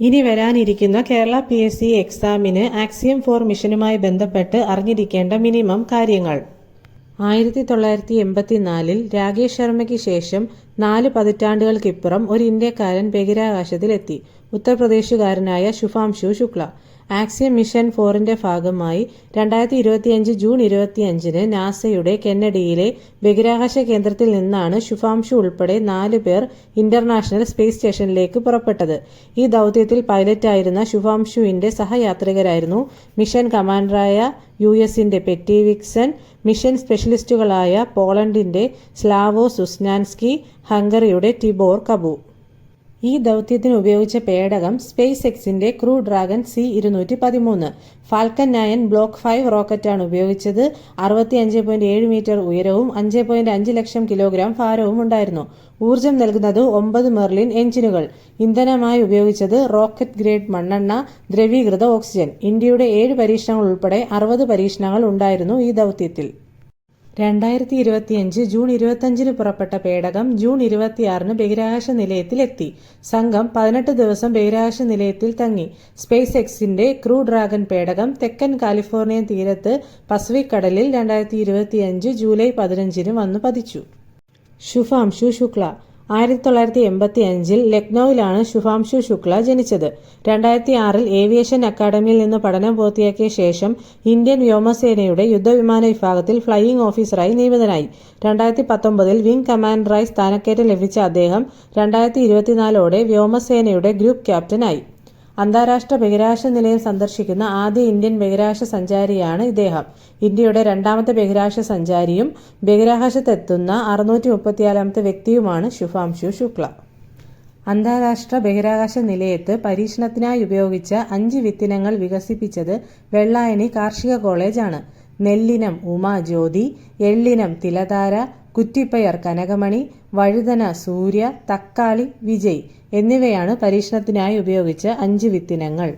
ഇനി വരാനിരിക്കുന്ന Kerala P S C എക്സാമിന് ആക്സിയം ഫോർ മിഷനുമായി ബന്ധപ്പെട്ട് അറിഞ്ഞിരിക്കേണ്ട മിനിമം കാര്യങ്ങൾ. ആയിരത്തി തൊള്ളായിരത്തി എൺപത്തിനാലിൽ രാകേഷ് ശർമ്മയ്ക്ക് ശേഷം നാല് പതിറ്റാണ്ടുകൾക്കിപ്പുറം ഒരു ഇന്ത്യക്കാരൻ ബഹിരാകാശത്തിലെത്തി. ഉത്തർപ്രദേശുകാരനായ ശുഭാംശു ശുക്ല. ആക്സിയം മിഷൻ ഫോറിന്റെ ഭാഗമായി രണ്ടായിരത്തി ഇരുപത്തിയഞ്ച് ജൂൺ ഇരുപത്തിയഞ്ചിന് നാസയുടെ കെന്നഡിയിലെ ബഹിരാകാശ കേന്ദ്രത്തിൽ നിന്നാണ് ശുഭാംശു ഉൾപ്പെടെ നാല് പേർ ഇന്റർനാഷണൽ സ്പേസ് സ്റ്റേഷനിലേക്ക് പുറപ്പെട്ടത്. ഈ ദൗത്യത്തിൽ പൈലറ്റായിരുന്ന ശുഭാംശുവിന്റെ സഹയാത്രികരായിരുന്നു മിഷൻ കമാൻഡറായ യു എസിന്റെ പെറ്റി വിക്സൺ മിഷൻ സ്പെഷ്യലിസ്റ്റുകളായ പോളണ്ടിന്റെ സ്ലാവോ സുസ്നാൻസ്കി ഹംഗറിയുടെ ടിബോർ കബു. ഈ ദൗത്യത്തിന് ഉപയോഗിച്ച പേടകം സ്പേസ് എക്സിന്റെ ക്രൂ ഡ്രാഗൺ സി ഇരുന്നൂറ്റി പതിമൂന്ന് ഫാൽക്കൻ നയൻ ബ്ലോക്ക് ഫൈവ് റോക്കറ്റാണ് ഉപയോഗിച്ചത്. അറുപത്തി അഞ്ച് പോയിന്റ് ഏഴ് മീറ്റർ ഉയരവും അഞ്ച് പോയിന്റ് അഞ്ച് ലക്ഷം കിലോഗ്രാം ഭാരവും ഉണ്ടായിരുന്നു. ഊർജം നൽകുന്നത് ഒമ്പത് മെർലിൻ എഞ്ചിനുകൾ. ഇന്ധനമായി ഉപയോഗിച്ചത് റോക്കറ്റ് ഗ്രേഡ് മണ്ണെണ്ണ ദ്രവീകൃത ഓക്സിജൻ. ഇന്ത്യയുടെ ഏഴ് പരീക്ഷണങ്ങൾ ഉൾപ്പെടെ അറുപത് പരീക്ഷണങ്ങൾ ഉണ്ടായിരുന്നു ഈ ദൗത്യത്തിൽ. രണ്ടായിരത്തി ഇരുപത്തിയഞ്ച് ജൂൺ ഇരുപത്തിയഞ്ചിന് പുറപ്പെട്ട പേടകം ജൂൺ ഇരുപത്തിയാറിന് ബഹിരാകാശ നിലയത്തിലെത്തി സംഘം പതിനെട്ട് ദിവസം ബഹിരാകാശ നിലയത്തിൽ തങ്ങി. സ്പേസ് എക്സിന്റെ ക്രൂ ഡ്രാഗൺ പേടകം തെക്കൻ കാലിഫോർണിയൻ തീരത്ത് പസഫിക് കടലിൽ രണ്ടായിരത്തി ഇരുപത്തിയഞ്ച് ജൂലൈ പതിനഞ്ചിന് വന്നു പതിച്ചു. ശുഭാംശു ശുക്ല. ആയിരത്തി തൊള്ളായിരത്തി എൺപത്തി അഞ്ചിൽ ലക്നൌവിലാണ് ശുഭാംശു ശുക്ല ജനിച്ചത്. രണ്ടായിരത്തി ആറിൽ ഏവിയേഷൻ അക്കാദമിയിൽ നിന്ന് പഠനം പൂർത്തിയാക്കിയ ശേഷം ഇന്ത്യൻ വ്യോമസേനയുടെ യുദ്ധവിമാന വിഭാഗത്തിൽ ഫ്ലൈയിംഗ് ഓഫീസറായി നിയമിതനായി. രണ്ടായിരത്തി പത്തൊമ്പതിൽ വിംഗ് കമാൻഡറായി സ്ഥാനക്കയറ്റം ലഭിച്ച അദ്ദേഹം രണ്ടായിരത്തി ഇരുപത്തിനാലോടെ വ്യോമസേനയുടെ ഗ്രൂപ്പ് ക്യാപ്റ്റനായി. അന്താരാഷ്ട്ര ബഹിരാകാശ നിലയം സന്ദർശിക്കുന്ന ആദ്യ ഇന്ത്യൻ ബഹിരാകാശ സഞ്ചാരിയാണ് ഇദ്ദേഹം. ഇന്ത്യയുടെ രണ്ടാമത്തെ ബഹിരാകാശ സഞ്ചാരിയും ബഹിരാകാശത്തെത്തുന്ന അറുന്നൂറ്റി മുപ്പത്തിയാലാമത്തെ വ്യക്തിയുമാണ് ശുഭാംശു ശുക്ല. അന്താരാഷ്ട്ര ബഹിരാകാശ നിലയത്ത് പരീക്ഷണത്തിനായി ഉപയോഗിച്ച അഞ്ച് വിത്തിനങ്ങൾ വികസിപ്പിച്ചത് വെള്ളായണി കാർഷിക കോളേജാണ്. നെല്ലിനം ഉമാ ജ്യോതി എള്ളിനം തിലതാര കുറ്റിപ്പയർ കനകമണി വഴുതന സൂര്യ തക്കാളി വിജയ് എന്നിവയാണ് പരീക്ഷണത്തിനായി ഉപയോഗിച്ച അഞ്ച് വിത്തിനങ്ങൾ.